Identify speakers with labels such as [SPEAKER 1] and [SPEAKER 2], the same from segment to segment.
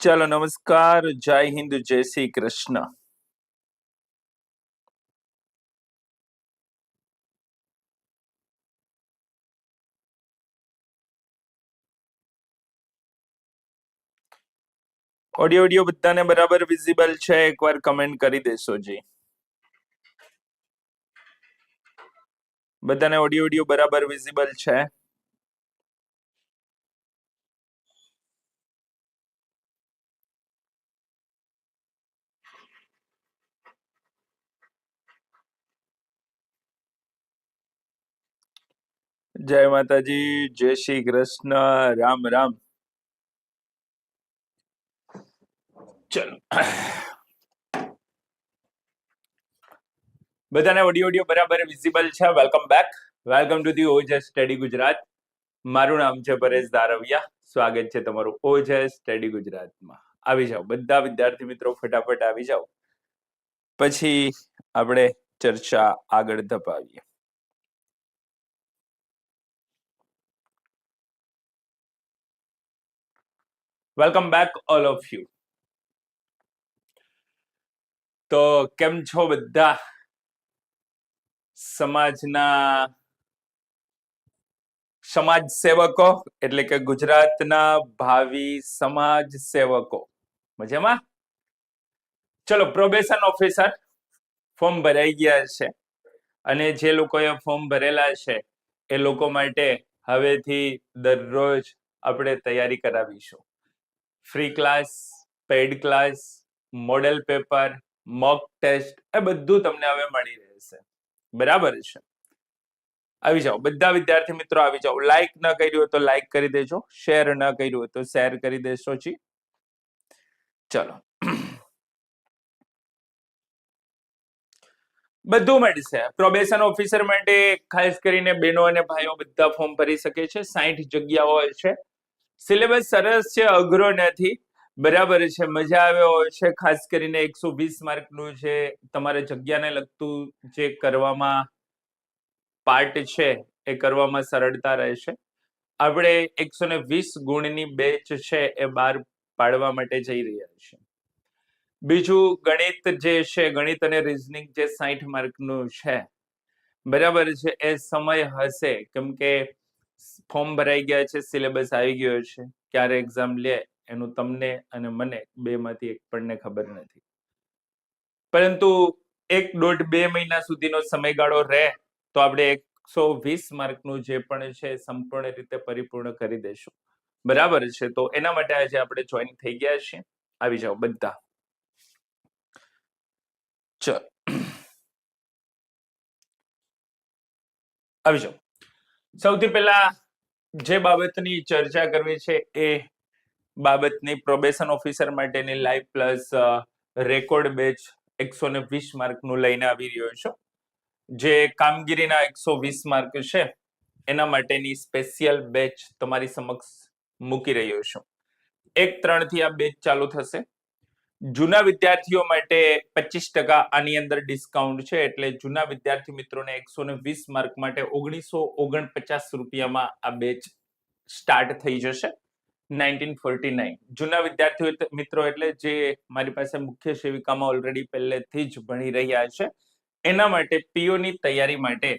[SPEAKER 1] ચાલો નમસ્કાર જય હિન્દ જય શ્રી કૃષ્ણ ઓડિયો ઓડિયો બધાને બરાબર વિઝિબલ છે એકવાર કમેન્ટ કરી દેશો જી બધાને ઓડિયો ઓડિયો બરાબર વિઝિબલ છે જય માતાજી, જય શ્રી કૃષ્ણ, રામ રામ. ચલો. બધાને ઓડિયો ઓડિયો બરાબર વિઝિબલ છે. Welcome back welcome to the OJ study Gujarat મારું નામ છે પરેશ દારવિયા સ્વાગત છે તમારું ઓજે સ્ટડી ગુજરાતમાં આવી જાઓ. બધા વિદ્યાર્થી મિત્રો, ફટાફટ આવી જાઓ. પછી આપણે ચર્ચા આગળ ધપાવીએ. Welcome back all of you તો કેમ છો બધા? સમાજના સમાજ સેવકો, એટલે કે ગુજરાતના ભાવિ સમાજ સેવકો. મજામાં? ચલો પ્રોબેશન ઓફિસર ફોર્મ ભરાઈ ગયા છે. અને જે લોકોએ ફોર્મ ભરેલા છે, એ લોકો માટે હવેથી દરરોજ આપણે તૈયારી કરાવીશું. Free class paid class model paper mock test એ બધું તમને હવે મળી રહેશે. બરાબર છે? આવી જાઓ. બધા વિદ્યાર્થી મિત્રો આવી જાઓ. લાઈક ન કર્યું હોય તો લાઈક કરી દેજો. શેર ન કર્યું હોય તો શેર કરી દેશો જી. ચલો. બધું મળશે. પ્રોબેશન ઓફિસર માટે ખાસ કરીને બહેનો અને ભાઈઓ બધા ફોર્મ ભરી શકે છે. સાઠ જગ્યાઓ છે. સિલેબસ સરસ છે અઘરો નથી બરાબર છે, મજા આવ્યો હોય છે, ખાસ કરીને એકસો વીસ માર્કનું જે તમારે જગ્યાને લગતું જે કરવામાં પાર્ટ છે, એ કરવામાં સરળતા રહેશે. આપણે એકસો ને વીસ ગુણની બેચ છે, એ બહાર પાડવા માટે જઈ રહ્યા છીએ બીજું ગણિત જે છે, ગણિત અને રિઝનિંગ જે સાઠ માર્કનું છે, બરાબર છે, એ સમય હશે. કેમ કે ફોર્મ ભરાઈ ગયા છે, સિલેબસ આવી ગયો છે. ક્યારે એક્ઝામ લે એનું તમને અને મને બે માંથી એક પણને ખબર નથી. પરંતુ એક દોઢ બે મહિના સુધીનો સમયગાળો રહે તો આપણે એકસો વીસ માર્કનું જે પણ છે, સંપૂર્ણ રીતે પરિપૂર્ણ કરી દઈશું. બરાબર છે? તો એના માટે આજે આપણે જોઈન થઈ ગયા છીએ. આવી જાઓ બધા. ચલો. આવી જાઓ. સૌથી પહેલા જે બાબતની ચર્ચા કરવી છે એ બાબતની પ્રોબેશન ઓફિસર માટેની લાઈવ પ્લસ રેકોર્ડ બેચ એકસો ને વીસ માર્કનું લઈને આવી રહ્યો છું. જે કામગીરીના એકસો વીસ માર્ક છે, એના માટેની સ્પેશિયલ બેચ તમારી સમક્ષ મૂકી રહ્યો છું. એક ત્રણથી આ બેચ ચાલુ થશે. જૂના વિદ્યાર્થીઓ માટે પચીસ ટકા આની અંદર ડિસ્કાઉન્ટ છે, એટલે જૂના વિદ્યાર્થી મિત્રોને એકસો ને વીસ માર્ક માટે ઓગણીસો ઓગણપચાસ રૂપિયામાં આ બેચ સ્ટાર્ટ થઈ જશે નાઇન્ટીન ફોર્ટી નાઇન જૂના વિદ્યાર્થીઓ મિત્રો, એટલે જે મારી પાસે મુખ્ય સેવિકામાં ઓલરેડી પહેલેથી જ ભણી રહ્યા છે, એના માટે પીઓની તૈયારી માટે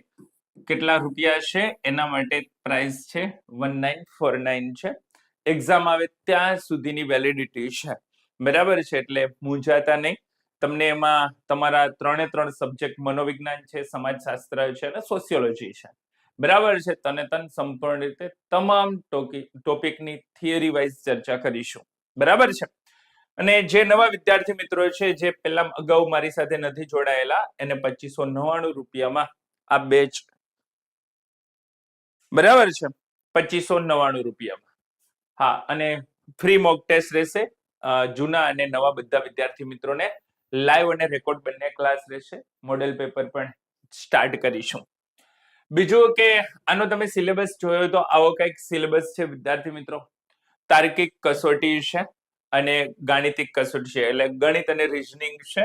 [SPEAKER 1] કેટલા રૂપિયા છે, એના માટે પ્રાઇસ છે વન નાઇન ફોર નાઇન છે. એક્ઝામ આવે ત્યાં સુધીની વેલિડિટી છે. બરાબર છે, એટલે મૂંઝાતા નહીં. તમને એમાં તમારા ત્રણે ત્રણ સબ્જેક્ટ મનોવિજ્ઞાન છે, સમાજશાસ્ત્ર છે અને સોશિયોલોજી છે. બરાબર છે, તને તન સંપૂર્ણ રીતે તમામ ટોપિકની થિયરી વાઇઝ ચર્ચા કરીશું. બરાબર છે? અને જે નવા વિદ્યાર્થી મિત્રો છે, જે પેલા અગાઉ મારી સાથે નથી જોડાયેલા, એને પચીસો નવ્વાણું રૂપિયામાં આ બેચ બરાબર છે, પચીસો નવ્વાણું રૂપિયામાં. હા, અને ફ્રી મોક ટેસ્ટ રહેશે. જૂના અને નવા બધા વિદ્યાર્થી મિત્રોને લાઈવ અને રેકોર્ડ બંને ક્લાસ રહેશે. મોડેલ પેપર પણ સ્ટાર્ટ કરીશું. બીજું કે આનો તમે સિલેબસ જોયો તો આવો કંઈક સિલેબસ છે વિદ્યાર્થી મિત્રો. તાર્કિક કસોટી છે અને ગાણિતિક કસોટી છે. એટલે ગણિત અને રિઝનિંગ છે,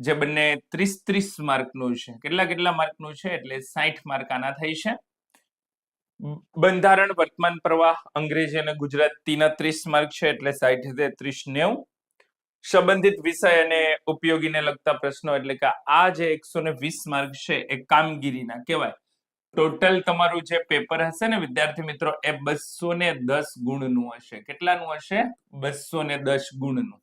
[SPEAKER 1] જે બંને ત્રીસ ત્રીસ માર્કનું છે. કેટલા કેટલા માર્કનું છે? એટલે સાઠ માર્ક આના થઈ છે. બંધારણ, વર્તમાન પ્રવાહ, અંગ્રેજી અને ગુજરાતીના ત્રીસ માર્ક છે, એટલે સાઈઠ ત્રીસ નેવું. સંબંધિત વિષય અને ઉપયોગીને લગતા પ્રશ્નો, એટલે કે આ જે એકસો ને વીસ માર્ક છે, એ કામગીરીના કહેવાય. ટોટલ તમારું જે પેપર હશે ને, વિદ્યાર્થી મિત્રો, એ બસો ને દસ ગુણનું હશે. કેટલાનું હશે? બસો ને દસ ગુણનું.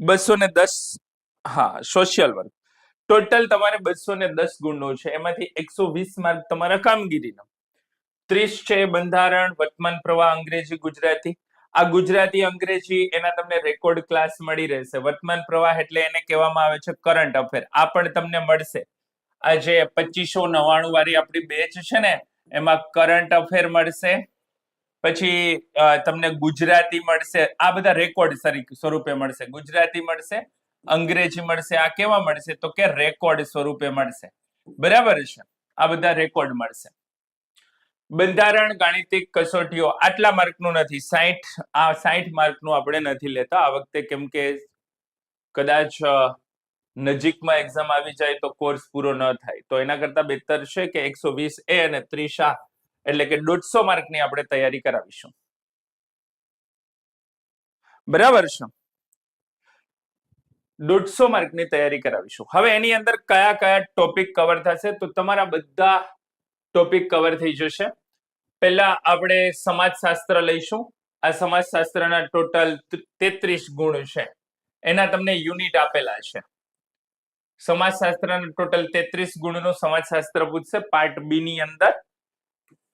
[SPEAKER 1] બસો ને દસ, હા સોશિયલ વર્ક ટોટલ તમારે બસો ને દસ ગુણનો છે. એમાંથી એકસો વીસ માર્ક તમારા કામગીરીનો. ત્રીસ છે બંધારણ, વર્તમાન પ્રવાહ, અંગ્રેજી, ગુજરાતી. આ ગુજરાતી, અંગ્રેજી એના તમને રેકોર્ડ ક્લાસ મળી રહેશે. વર્તમાન પ્રવાહ એટલે એને કહેવામાં આવે છે કરંટ અફેર આ પણ તમને મળશે. આ જે પચીસો નવ્વાણું વાળી આપણી બેચ છે ને, એમાં કરંટ અફેર મળશે. પછી તમને ગુજરાતી મળશે. આ બધા રેકોર્ડ સ્વરૂપે મળશે. ગુજરાતી મળશે. અંગ્રેજી મળશે, આ કેવા મળશે? તો કે રેકોર્ડ સ્વરૂપે મળશે. બરાબર છે? આ બધા રેકોર્ડ મળશે. બંધારણ, ગાણિતિક કસોટીઓ આટલા માર્કનું નથી. સાઠ આ સાઠ માર્કનું આપણે નથી લેતા. આ વખતે કેમ કે કદાચ નજીકમાં એક્ઝામ આવી જાય તો કોર્સ પૂરો ન થાય. તો એના કરતા બહેતર છે કે એકસો વીસ એ અને ત્રીસ એટલે કે દોઢસો માર્કની આપણે તૈયારી કરાવીશું. બરાબર છે? દોઢસો માર્કની તૈયારી કરાવીશું. હવે એની અંદર કયા કયા ટોપિક કવર થશે તો તમારા બધા ટોપિક કવર થઈ જશે. પહેલા આપણે સમાજશાસ્ત્ર લઈશું. આ સમાજશાસ્ત્રના ટોટલ તેત્રીસ ગુણ છે. એના તમને યુનિટ આપેલા છે. સમાજશાસ્ત્રના ટોટલ તેત્રીસ ગુણનું સમાજશાસ્ત્ર પૂછશે. પાર્ટ બી ની અંદર.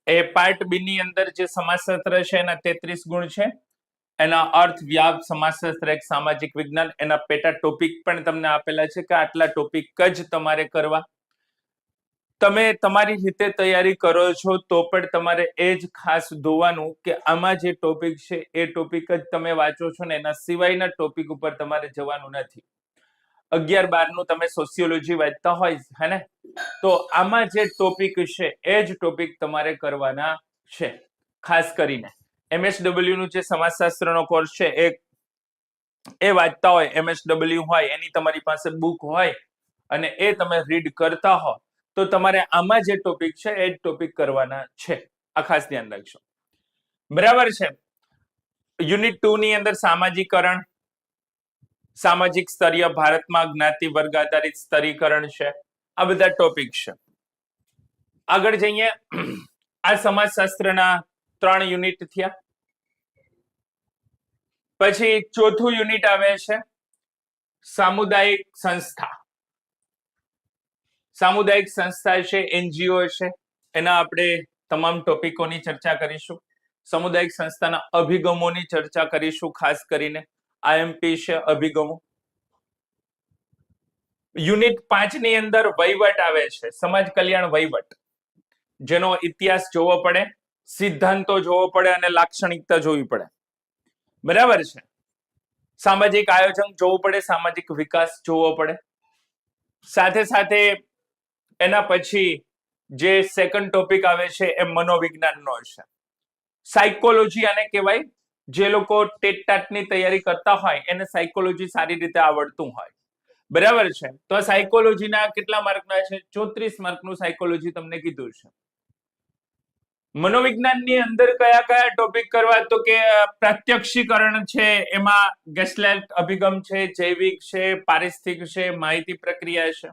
[SPEAKER 1] એ પાર્ટ બી ની અંદર જે સમાજશાસ્ત્ર છે એના તેત્રીસ ગુણ છે. એના અર્થ વ્યાપ, સમાજશાસ્ત્ર, એક સામાજિક વિજ્ઞાન, એના પેટા ટોપિક પણ તમને આપેલા છે કે આટલા ટોપિક જ તમારે કરવા. તમે તમારી રીતે તૈયારી કરો છો તો પણ તમારે એ જ ખાસ જોવાનું કે આમાં જે ટોપિક છે એ ટોપિક જ તમે વાંચો છો ને એના સિવાયના ટોપિક ઉપર તમારે જવાનું નથી. અગિયાર બારનું તમે સોશિયોલોજી વાંચતા હોય, હે ને? તો આમાં જે ટોપિક છે એ જ ટોપિક તમારે કરવાના છે, ખાસ કરીને. એમએસડબલ્યુ નું જે સમાજશાસ્ત્રનો કોર્સ છે, એ એ વાંચતા હોય એમએસડબલ્યુ હોય, એની તમારી પાસે બુક હોય, અને એ તમે રીડ કરતા હો, તો તમારે આમાં જે ટોપિક છે, એ જ ટોપિક કરવાના છે. આ ખાસ ધ્યાન રાખજો. બરાબર છે? યુનિટ ટુ ની અંદર સામાજિકરણ, સામાજિક સ્તરીય ભારતમાં જ્ઞાતિ વર્ગ આધારિત સ્તરીકરણ છે. આ બધા ટોપિક છે. આગળ જઈએ. આ સમાજશાસ્ત્રના ત્રણ યુનિટ થયા. પછી ચોથું યુનિટ આવે છે સામુદાયિક સંસ્થા. સામુદાયિક સંસ્થા છે એનજીઓ છે, એના આપણે તમામ ટોપિકોની ચર્ચા કરીશું. સામુદાયિક સંસ્થાના અભિગમોની ચર્ચા કરીશું, ખાસ કરીને આઈએમપી છે, અભિગમો. યુનિટ પાંચની અંદર વહીવટ આવે છે, સમાજ કલ્યાણ વહીવટ. જેનો ઇતિહાસ જોવો પડે. સિદ્ધાંતો જોવો પડે અને લાક્ષણિકતા જોવી પડે. બરાબર છે? સામાજિક આયોજન જોવું પડે, સામાજિક વિકાસ જોવો પડે. સાથે સાથે એના પછી જે સેકન્ડ ટોપિક આવે છે એ મનોવિજ્ઞાનનો છે સાયકોલોજી આને કહેવાય. જે લોકો ટેટ ટાટની તૈયારી કરતા હોય, એને સાયકોલોજી સારી રીતે આવડતું હોય. બરાબર છે? તો સાયકોલોજીના કેટલા માર્કના છે? ચોત્રીસ માર્કનું સાયકોલોજી તમને કીધું છે મનોવિજ્ઞાનની અંદર કયા કયા ટોપિક કરવા? તો કે પ્રત્યક્ષીકરણ છે, એમાં ગેસલેટ અભિગમ છે, જૈવિક છે પારિસ્થિતિક છે, માહિતી પ્રક્રિયા છે.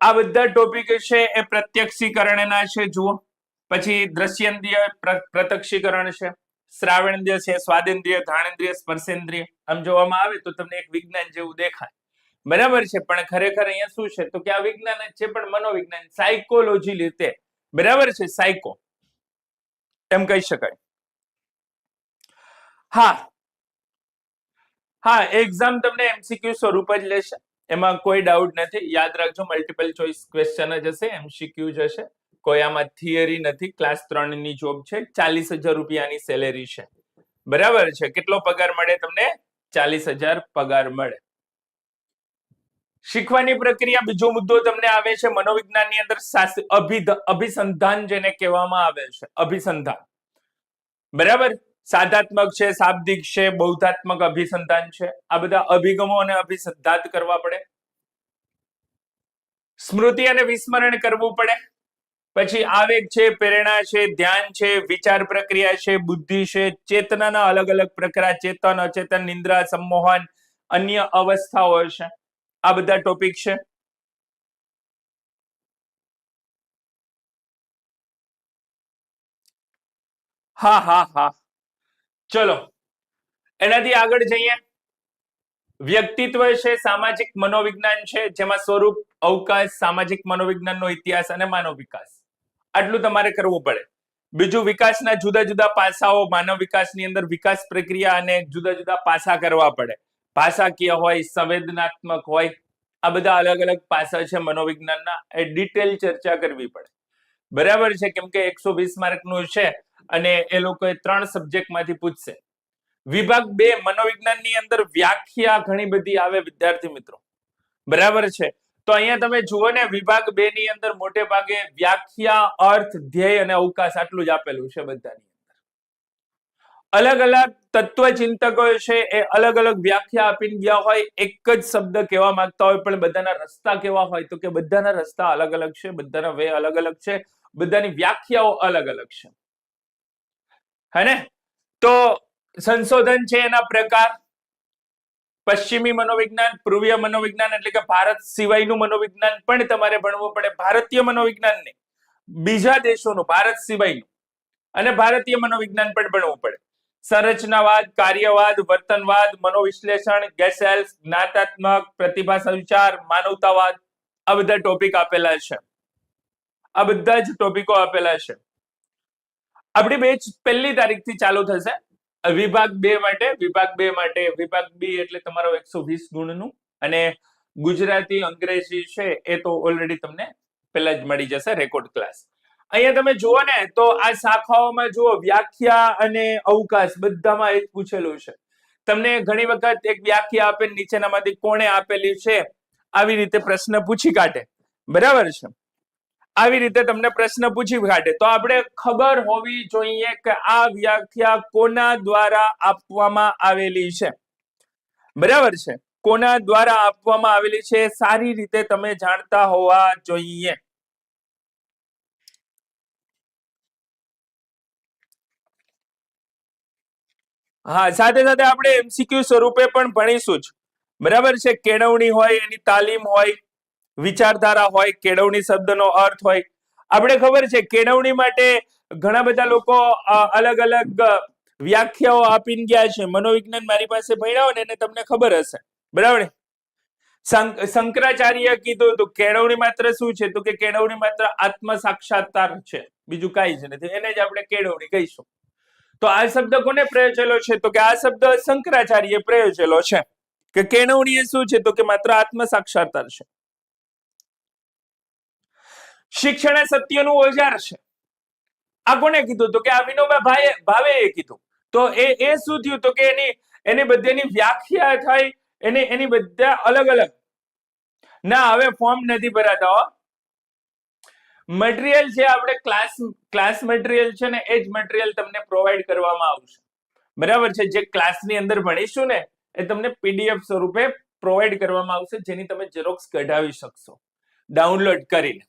[SPEAKER 1] આ બધા ટોપિક છે, એ પ્રત્યક્ષીકરણના છે, જુઓ. પછી દ્રશ્યન્દ્રિય પ્ર- પ્રત્યક્ષીકરણ છે, શ્રાવણેન્દ્રિય છે, સ્વાદેન્દ્રિય ઘાણેન્દ્રિય સ્પર્શેન્દ્રિય. આમ જોવામાં આવે તો તમને એક વિજ્ઞાન જેવું દેખાય. બરાબર છે, પણ ખરેખર અહીંયા શું છે? તો કે આ વિજ્ઞાન જ છે, પણ મનોવિજ્ઞાન સાયકોલોજી રીતે. બરાબર છે સાયકો એમ કહી શકાય. હા. હા એક્ઝામ તમને એમસીક્યુ સ્વરૂપ જ લેશે. એમાં કોઈ ડાઉટ નથી. યાદ રાખજો મલ્ટિપલ ચોઇસ ક્વેશ્ચન જ હશે એમસીક્યુ જ હશે. કોઈ આમાં થિયરી નથી. ક્લાસ ત્રણની જોબ છે. ચાલીસ હજાર રૂપિયાની સેલેરી છે. બરાબર છે? કેટલો પગાર મળે તમને? ચાલીસ હજાર પગાર મળે. શીખવાની પ્રક્રિયા બીજો મુદ્દો તમને આવે છે મનોવિજ્ઞાનની અંદર અભિસંધાન જેને કહેવામાં આવે છે. અભિસંધાન. બરાબર? સાધાત્મક છે, શાબ્દિક છે, બૌદ્ધાત્મક અભિસંધાન છે. આ બધા અભિગમો અને અભિસંધાત કરવા પડે. સ્મૃતિ અને વિસ્મરણ કરવું પડે. પછી આવેગ છે, પ્રેરણા છે, ધ્યાન છે, વિચાર પ્રક્રિયા છે, બુદ્ધિ છે, ચેતનાના અલગ અલગ પ્રકાર, ચેતન, અચેતન, નિંદ્રા, સંમોહન, અન્ય અવસ્થાઓ છે. આ બધા ટોપિક છે. હા હા હા. ચલો, એનાથી આગળ જઈએ. વ્યક્તિત્વ છે, સામાજિક મનોવિજ્ઞાન છે, જેમાં સ્વરૂપ, અવકાશ, સામાજિક મનોવિજ્ઞાનનો ઇતિહાસ અને માનવ વિકાસ. આટલું તમારે કરવું પડે. બીજું, વિકાસના જુદા જુદા પાસાઓ માનવ વિકાસની અંદર વિકાસ પ્રક્રિયા અને જુદા જુદા પાસા કરવા પડે. ભાષાકીય હોય, સંવેદનાત્મક હોય, આ બધા અલગ અલગ પાસા છે મનોવિજ્ઞાનના. એ ડિટેલ ચર્ચા કરવી પડે. બરાબર છે, કેમ કે એકસો વીસ માર્કનું છે અને એ લોકોએ ત્રણ સબ્જેક્ટમાંથી પૂછશે. વિભાગ બે, મનોવિજ્ઞાનની અંદર વ્યાખ્યા ઘણી બધી આવે વિદ્યાર્થી મિત્રો. બરાબર છે? તો અહીંયા તમે જુઓ ને, વિભાગ બે ની અંદર મોટે ભાગે વ્યાખ્યા, અર્થ, ધ્યેય અને અવકાશ આટલું જ આપેલું છે બધાની અલગ અલગ તત્વચિંતકો છે, એ અલગ અલગ વ્યાખ્યા આપીને ગયા હોય, એક જ શબ્દ કહેવા માંગતા હોય, પણ બધાના રસ્તા કેવા હોય, તો કે બધાના રસ્તા અલગ અલગ છે, બધાના વે અલગ અલગ છે, બધાની વ્યાખ્યાઓ અલગ અલગ છે. હે તો સંશોધન છે એના પ્રકાર. પશ્ચિમી મનોવિજ્ઞાન, પૂર્વીય મનોવિજ્ઞાન, એટલે કે ભારત સિવાયનું મનોવિજ્ઞાન પણ તમારે ભણવું પડે ભારતીય મનોવિજ્ઞાન નહીં બીજા દેશોનું, ભારત સિવાયનું. અને ભારતીય મનોવિજ્ઞાન પણ ભણવું પડે. સંરચનાવાદ, કાર્યવાદ, વર્તનવાદ, મનોવિશ્લેષણ ગેસેલ્સ જ્ઞાતાત્મક પ્રતિભા સંચાર, માનવતાવાદ, આ બધા ટોપિક આપેલા છે. આ બધા જ ટોપિકો આપેલા છે. આપણી બેચ પહેલી તારીખથી ચાલુ થશે. વિભાગ બે માટે, વિભાગ બે માટે, વિભાગ બી એટલે તમારો એકસો વીસ ગુણનું અને ગુજરાતી, અંગ્રેજી છે એ તો ઓલરેડી તમને પહેલા જ મળી જશે રેકોર્ડ ક્લાસ અહીંયા તમે જુઓ ને, તો આ શાખાઓમાં જુઓ, વ્યાખ્યા અને અવકાશ બધામાં એ પૂછેલું છે. તમને ઘણી વખત એક વ્યાખ્યા આપે નીચેનામાંથી કોણે આપેલી છે, આવી રીતે પ્રશ્ન પૂછી કાઢે. બરાબર છે? આવી રીતે તમને પ્રશ્ન પૂછી કાઢે. તો આપણે ખબર હોવી જોઈએ કે આ વ્યાખ્યા કોના દ્વારા આપવામાં આવેલી છે. બરાબર છે? કોના દ્વારા આપવામાં આવેલી છે? સારી રીતે તમે જાણતા હોવા જોઈએ. હા, સાથે સાથે આપણે એમસીક્યુ સ્વરૂપે પણ ભણીશું જ. બરાબર છે? કેળવણી હોય, એની તાલીમ હોય, વિચારધારા હોય, કેળવણી શબ્દનો અર્થ હોય. આપણે ખબર છે, કેળવણી માટે ઘણા બધા લોકો અલગ અલગ વ્યાખ્યાઓ આપીને ગયા છે. મનોવિજ્ઞાન મારી પાસે ભણ્યા હોય ને, એને તમને ખબર હશે. બરાબર? શંકરાચાર્ય કીધું હતું, કેળવણી માત્ર શું છે? તો કે, કેળવણી માત્ર આત્મ સાક્ષાત્કાર છે. બીજું કાંઈ જ નથી. એને જ આપણે કેળવણી કહીશું. તો આ શબ્દ કોને પ્રયોજેલો છે? તો કે આ શબ્દ શંકરાચાર્ય પ્રયોજેલો છે. કે કેળવણી શું છે? તો કે માત્ર આત્મ સાક્ષાત્કાર છે. શિક્ષણ એ સત્યનું ઓજાર છે. આ કોને કીધું? તો કે આ વિનોબા ભાઈ ભાવે એ કીધું. તો એ એ શું થયું? તો કે એની એની બધાની વ્યાખ્યા થઈ, એની એની બધા અલગ અલગ ના, હવે ફોર્મ નથી ભરાતા મટીરિયલ છે આપણે ક્લાસ ક્લાસ મટીરિયલ છે ને, એ જ મટીરિયલ તમને પ્રોવાઈડ કરવામાં આવશે. બરાબર છે? જે ક્લાસની અંદર ભણીશું ને, એ તમને પીડીએફ સ્વરૂપે પ્રોવાઈડ કરવામાં આવશે, જેની તમે ઝેરોક્સ કઢાવી શકશો. ડાઉનલોડ કરીને.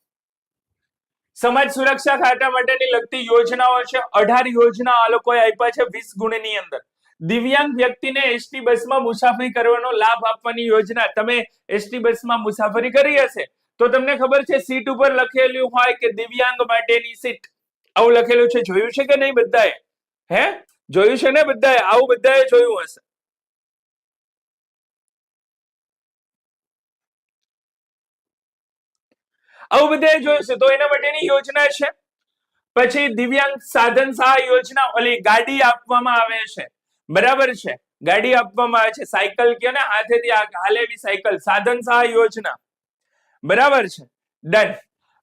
[SPEAKER 1] સમાજ સુરક્ષા ખાતા માટેની લગતી યોજનાઓ છે. અઢાર યોજના આ લોકોએ આપ્યા છે વીસ ગુણની અંદર. દિવ્યાંગ વ્યક્તિને એસટી બસમાં મુસાફરી કરવાનો લાભ આપવાની યોજના. તમે એસટી બસમાં મુસાફરી કરી હશે? તો તમને ખબર છે, સીટ ઉપર લખેલું હોય કે દિવ્યાંગ માટેની સીટ. આવું લખેલું છે, જોયું છે કે નહીં બધાએ? હે? જોયું છે ને બધાએ? આવું બધાએ જોયું હશે. આવું બધાએ જોયું છે, તો એના માટેની યોજના છે. પછી દિવ્યાંગ સાધન સહાય યોજના, ઓલી ગાડી આપવામાં આવે છે. બરાબર છે? ગાડી આપવામાં આવે છે, સાયકલ કે ને? હાથેથી હાલેવી સાયકલ. સાધન સહાય યોજના. બરાબર છે. ડન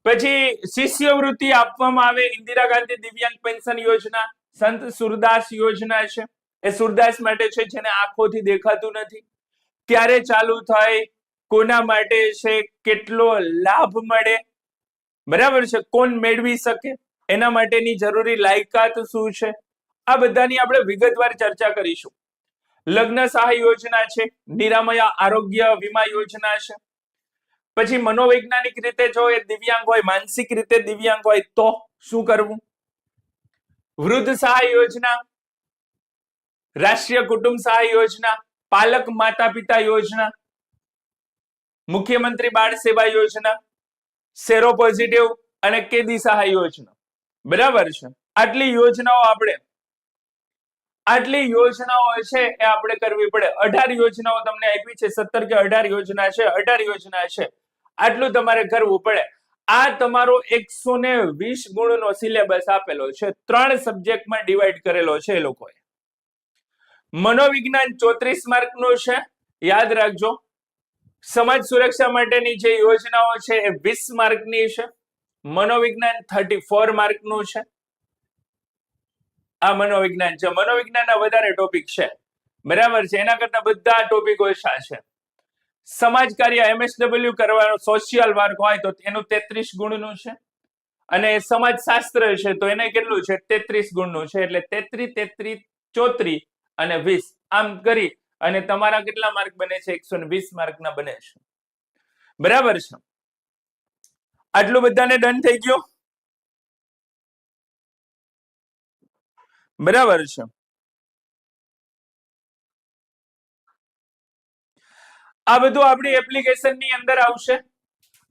[SPEAKER 1] પછી શિષ્યવૃત્તિ આપવામાં આવે, ઇન્દિરા ગાંધી દિવ્યાંગ પેન્શન યોજના, સંત સુરદાસ યોજના છે. એ સુરદાસ માટે છે, જેને આંખોથી દેખાતું નથી. ક્યારે ચાલુ થાય, કોના માટે છે, કેટલો લાભ મળે, બરાબર છે? કોણ મેળવી શકે, એના માટેની જરૂરી લાયકાત શું છે? આ બધાની આપણે વિગતવાર ચર્ચા કરીશું. લગ્ન સહાય યોજના છે, નિરામયા આરોગ્ય વીમા યોજના છે. પછી મનોવૈજ્ઞાનિક રીતે જો એ દિવ્યાંગ હોય, માનસિક રીતે દિવ્યાંગ હોય, તો શું કરવું? વૃદ્ધ સહાય યોજના, રાષ્ટ્રીય કુટુંબ સહાય યોજના, પાલક માતા પિતા યોજના, મુખ્યમંત્રી બાળ સેવા યોજના, સેરો પોઝિટિવ અને કેદી સહાય યોજના. બરાબર છે? આટલી યોજનાઓ આપણે આટલી યોજનાઓ છે એ આપણે કરવી પડે. અઢાર યોજનાઓ તમને આપી છે, સત્તર કે અઢાર યોજના છે, અઢાર યોજના છે. આટલું તમારે કરવું પડે. આ તમારો એકસો ને વીસ ગુણનો સિલેબસ આપેલો છે. ત્રણ સબ્જેક્ટમાં ડિવાઈડ કરેલો છે એ લોકોએ. મનોવિજ્ઞાન ચોત્રીસ માર્કનું છે. યાદ રાખજો. સમાજ સુરક્ષા માટેની જે યોજનાઓ છે એ વીસ માર્કની છે. મનોવિજ્ઞાન થર્ટી ફોર માર્કનું છે. આ મનોવિજ્ઞાન છે. મનોવિજ્ઞાનના વધારે ટોપિક છે. બરાબર છે? એના કરતા બધા ટોપિક ઓછા છે. સમાજ કાર્ય એમએસડબલ્યુ કરવાનો સોશિયલ વર્ક હોય તો એનું તેત્રીસ ગુણનું છે. અને સમાજ શાસ્ત્ર છે તો એને કેટલું છે? તેત્રીસ ગુણનું છે. એટલે તેત્રી તેત્રી, ચોત્રી અને વીસ. આમ કરી અને તમારા કેટલા માર્ક બને છે? એકસો વીસ માર્કના બને છે. બરાબર છે? આટલું બધાને ડન થઈ ગયું? બરાબર છે. આ બધું આપણી એપ્લિકેશનની અંદર આવશે.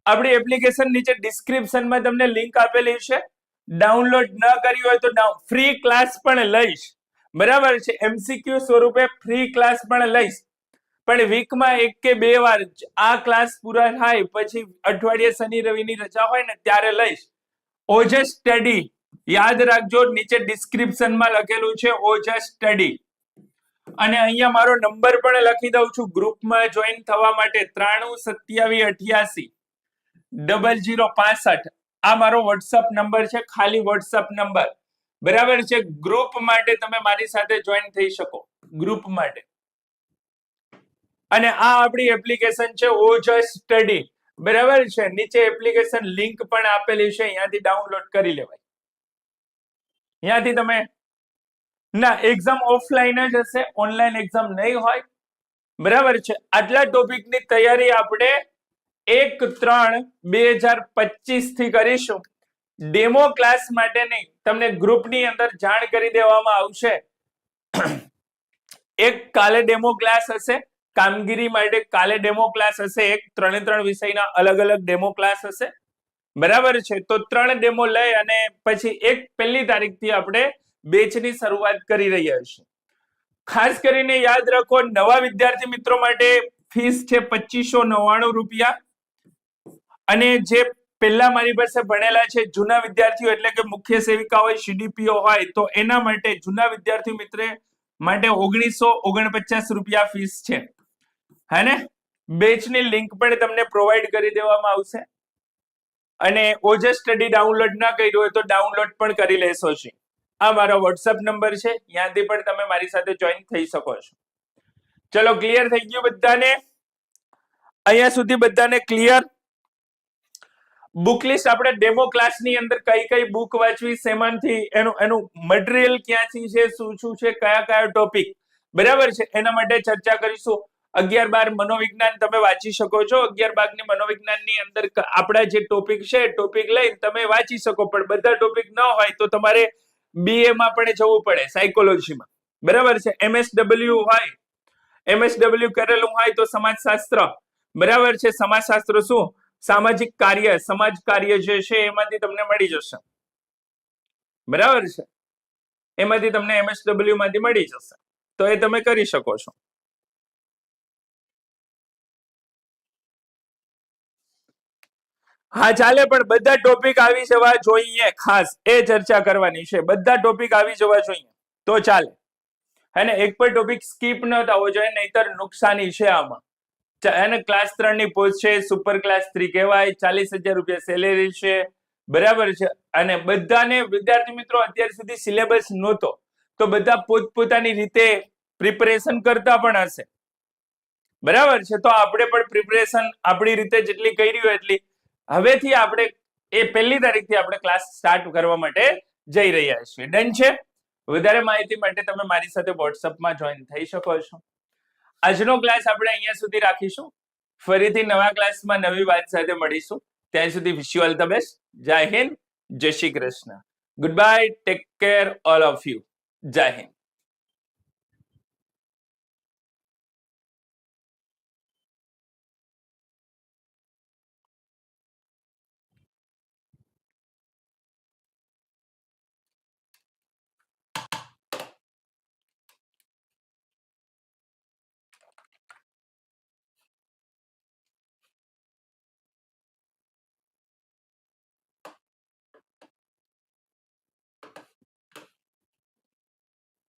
[SPEAKER 1] આપણી એપ્લિકેશન નીચે ડિસ્ક્રિપ્શનમાં તમને લિંક આપેલી છે. ડાઉનલોડ ન કરી હોય તો ફ્રી ક્લાસ પણ લઈશ. બરાબર છે એમસીક્યુ સ્વરૂપે ફ્રી ક્લાસ પણ લઈશ. પણ વીકમાં એક કે બે વાર આ ક્લાસ પૂરા થાય, પછી અઠવાડિયે શનિ રવિની રજા હોય ને ત્યારે લઈશ. ઓજે સ્ટડી યાદ રાખજો, નીચે ડિસ્ક્રિપ્શનમાં લખેલું છે ઓજા સ્ટડી અને અહીંયા મારો નંબર પણ લખી દઉં છું ગ્રુપમાં જોઈન થવા માટે ત્રાણું સત્યાવી અઠ્યાસી ડબલ જીરો પાસઠ. આ મારો વોટ્સઅપ નંબર છે, ખાલી વોટ્સઅપ નંબર બરાબર છે? ગ્રુપ માટે તમે મારી સાથે જોઈન થઈ શકો ગ્રુપ માટે. અને આ આપણી એપ્લિકેશન છે ઓજસ સ્ટડી બરાબર છે? નીચે એપ્લિકેશન લિંક પણ આપેલી છે, અહીંયાથી ડાઉનલોડ કરી લેવાય. અહીંયાથી તમે ના એક્ઝામ ઓફલાઈન જ હશે ઓનલાઈન એક્ઝામ નહીં હોય. બરાબર છે? આટલા ટોપિકની તૈયારી આપણે એક ત્રણ બે હજાર પચીસથી કરીશું. ડેમો ક્લાસ માટે નહીં, તમને ગ્રુપની અંદર જાણ કરી દેવામાં આવશે. એક કાલે ડેમો ક્લાસ હશે, કામગીરી માટે કાલે ડેમો ક્લાસ હશે, એક, ત્રણે ત્રણ વિષયના અલગ અલગ ડેમો ક્લાસ હશે. બરાબર છે? તો ત્રણ ડેમો લઈ અને પછી એક પહેલી તારીખથી આપણે બેચની શરૂઆત કરી રહ્યા છીએ. ખાસ કરીને યાદ રાખો, નવા વિદ્યાર્થી મિત્રો માટે ફીસ છે પચીસો નવ્વાણું રૂપિયા. અને જે પહેલા મારી પાસે ભણેલા છે જૂના વિદ્યાર્થીઓ, એટલે કે મુખ્ય સેવિકા હોય સીડીપીઓ હોય, તો એના માટે જૂના વિદ્યાર્થી મિત્ર માટે ઓગણીસો ઓગણપચાસ રૂપિયા ફીસ છે. હે ને? બેચની લિંક પણ તમને પ્રોવાઈડ કરી દેવામાં આવશે. અને ઓજે સ્ટડી ડાઉનલોડ ના કર્યું હોય તો ડાઉનલોડ પણ કરી લેશો છે આ મારો વોટ્સઅપ નંબર છે. ત્યાંથી પણ તમે મારી સાથે જોઈન થઈ શકો છો. ચલો ક્લિયર થઈ ગયું બધાને? અહીંયા સુધી બધાને ક્લિયર બુક લિસ્ટ આપણે ડેમો ક્લાસની અંદર કઈ કઈ બુક વાંચવી, શેમાંથી, એનું એનું મટીરિયલ ક્યાંથી છે, શું શું છે, કયા કયા ટોપિક બરાબર છે? એના માટે ચર્ચા કરીશું. અગિયાર બાર મનોવિજ્ઞાન તમે વાંચી શકો છો. અગિયાર બારની મનોવિજ્ઞાનની અંદર આપણા જે ટોપિક છે ટોપિક લઈને તમે વાંચી શકો, પણ બધા ટોપિક ન હોય તો તમારે બીએ માં પણ જવું પડે સાયકોલોજીમાં બરાબર છે? એમએસડબલ્યુ હોય એમએસડબલ્યુ કરેલું હોય તો સમાજશાસ્ત્ર. બરાબર છે? સમાજશાસ્ત્ર શું? સામાજિક કાર્ય, સમાજ કાર્ય જે છે એમાંથી તમને મળી જશે. બરાબર છે? એમાંથી તમને એમએસડબલ્યુ માંથી મળી જશે. તો એ તમે કરી શકો છો. હા, ચાલે, પણ બધા ટોપિક આવી જવા જોઈએ. ખાસ, એ ચર્ચા કરવાની છે. બધા ટોપિક આવી જવા જોઈએ. તો ચાલે. અને એક પણ ટોપિક સ્કીપ ન થવો જોઈએ, નહીતર નુકસાની છે આમાં. એને ક્લાસ ત્રણની પોસ્ટ છે સુપર ક્લાસ થ્રી કહેવાય, ચાલીસ હજાર રૂપિયા સેલેરી છે. બરાબર છે? અને બધાને, વિદ્યાર્થી મિત્રો, અત્યાર સુધી સિલેબસ નહોતો. તો બધા પોતપોતાની રીતે પ્રિપેરેશન કરતા પણ હશે. બરાબર છે? તો આપણે પણ પ્રિપરેશન આપણી રીતે જેટલી કરી હોય એટલી હવેથી આપણે એ પહેલી તારીખથી આપણે ક્લાસ સ્ટાર્ટ કરવા માટે જઈ રહ્યા છીએ. ડન છે? વધારે માહિતી માટે તમે મારી સાથે વોટ્સઅપમાં જોઈન થઈ શકો છો. આજનો ક્લાસ આપણે અહીંયા સુધી રાખીશું. ફરીથી નવા ક્લાસમાં નવી વાત સાથે મળીશું. ત્યાં સુધી વિશ ઓલ ધ બેસ્ટ જય હિન્દ. જય Shri Krishna. Good bye take care all of you જય હિન્દ.